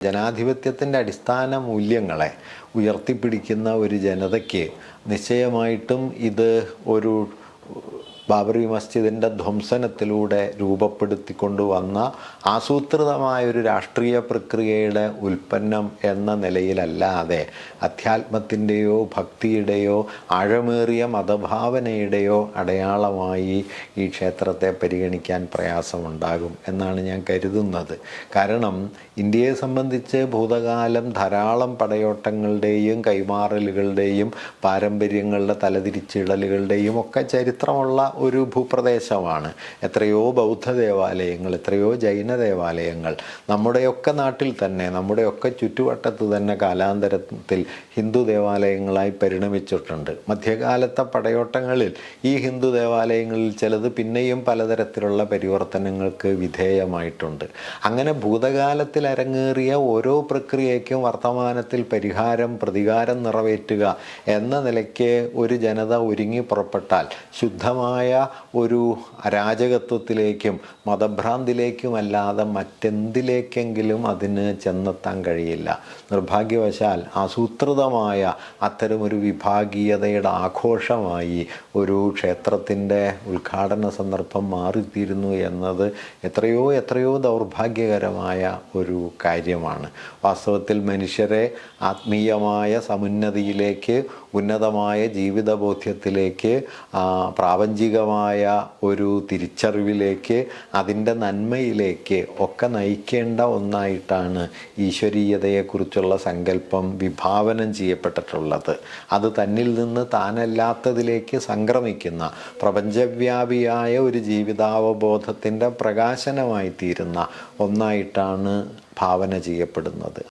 ജനാധിപത്യത്തിന്റെ അടിസ്ഥാന മൂല്യങ്ങളെ ഉയർത്തിപ്പിടിക്കുന്ന ഒരു ജനതയ്ക്ക് നിശ്ചയമായിട്ടും ഇത് ഒരു ബാബറി മസ്ജിദിന്റെ ധ്വംസനത്തിലൂടെ രൂപപ്പെടുത്തിക്കൊണ്ടുവന്ന ആസൂത്രിതമായ ഒരു രാഷ്ട്രീയ പ്രക്രിയയുടെ ഉൽപ്പന്നം എന്ന നിലയിലല്ലാതെ അധ്യാത്മത്തിന്റെയോ ഭക്തിയുടെയോ ആഴമേറിയ മതഭാവനയുടെയോ അടയാളമായി ഈ ക്ഷേത്രത്തെ പരിഗണിക്കാൻ പ്രയാസമുണ്ടാകും എന്നാണ് ഞാൻ കരുതുന്നത്. കാരണം ഇന്ത്യയെ സംബന്ധിച്ച് ഭൂതകാലം ധാരാളം പടയോട്ടങ്ങളുടെയും കൈമാറലുകളുടെയും പാരമ്പര്യങ്ങളുടെ തലതിരിച്ചിടലുകളുടെയും ഒക്കെ ചരിത്രമുള്ള ഒരു ഭൂപ്രദേശമാണ്. എത്രയോ ബൗദ്ധ ദേവാലയങ്ങൾ എത്രയോ ജൈന ദേവാലയങ്ങൾ. നമ്മുടെയൊക്കെ നാട്ടിൽ തന്നെ നമ്മുടെയൊക്കെ ചുറ്റുവട്ടത്ത് തന്നെ കാലാന്തരത്തിൽ ഹിന്ദു ദേവാലയങ്ങളായി പരിണമിച്ചിട്ടുണ്ട്. മധ്യകാലത്തെ പടയോട്ടങ്ങളിൽ ഈ ഹിന്ദു ദേവാലയങ്ങളിൽ ചിലത് പിന്നെയും പലതരത്തിലുള്ള പരിവർത്തനങ്ങൾക്ക് വിധേയമായിട്ടുണ്ട്. അങ്ങനെ ഭൂതകാലത്തിൽ അരങ്ങേറിയ ഓരോ പ്രക്രിയയ്ക്കും വർത്തമാനത്തിൽ പരിഹാരം പ്രതികാരം നിറവേറ്റുക എന്ന നിലയ്ക്ക് ഒരു ജനത ഒരുങ്ങി പുറപ്പെട്ടാൽ ശുദ്ധമായ ഒരു അരാജകത്വത്തിലേക്കും മതഭ്രാന്തിലേക്കും അല്ലാതെ മറ്റെന്തിലേക്കെങ്കിലും അതിന് ചെന്നെത്താൻ കഴിയില്ല. നിർഭാഗ്യവശാൽ ആസൂത്രിതമായ അത്തരമൊരു വിഭാഗീയതയുടെ ആഘോഷമായി ഒരു ക്ഷേത്രത്തിന്റെ ഉദ്ഘാടന സന്ദർഭം മാറിത്തീരുന്നു എന്നത് എത്രയോ എത്രയോ ദൗർഭാഗ്യകരമായ ഒരു കാര്യമാണ്. വാസ്തവത്തിൽ മനുഷ്യരെ ആത്മീയമായ സമുന്നതിയിലേക്ക് ഉന്നതമായ ജീവിതബോധ്യത്തിലേക്ക് ആ, പ്രാപഞ്ചികമായ ഒരു തിരിച്ചറിവിലേക്ക് അതിന്റെ നന്മയിലേക്ക് ഒക്കെ നയിക്കേണ്ട ഒന്നായിട്ടാണ് ഈശ്വരീയതയെക്കുറിച്ചുള്ള സങ്കല്പം വിഭാവനം ചെയ്യപ്പെട്ടിട്ടുള്ളത്. അത് തന്നിൽ നിന്ന് താനല്ലാത്തതിലേക്ക് സംക്രമിക്കുന്ന പ്രപഞ്ചവ്യാപിയായ ഒരു ജീവിതാവബോധത്തിന്റെ പ്രകാശനമായി തീരുന്ന ഒന്നായിട്ടാണ് ഭാവന ചെയ്യപ്പെടുന്നത്.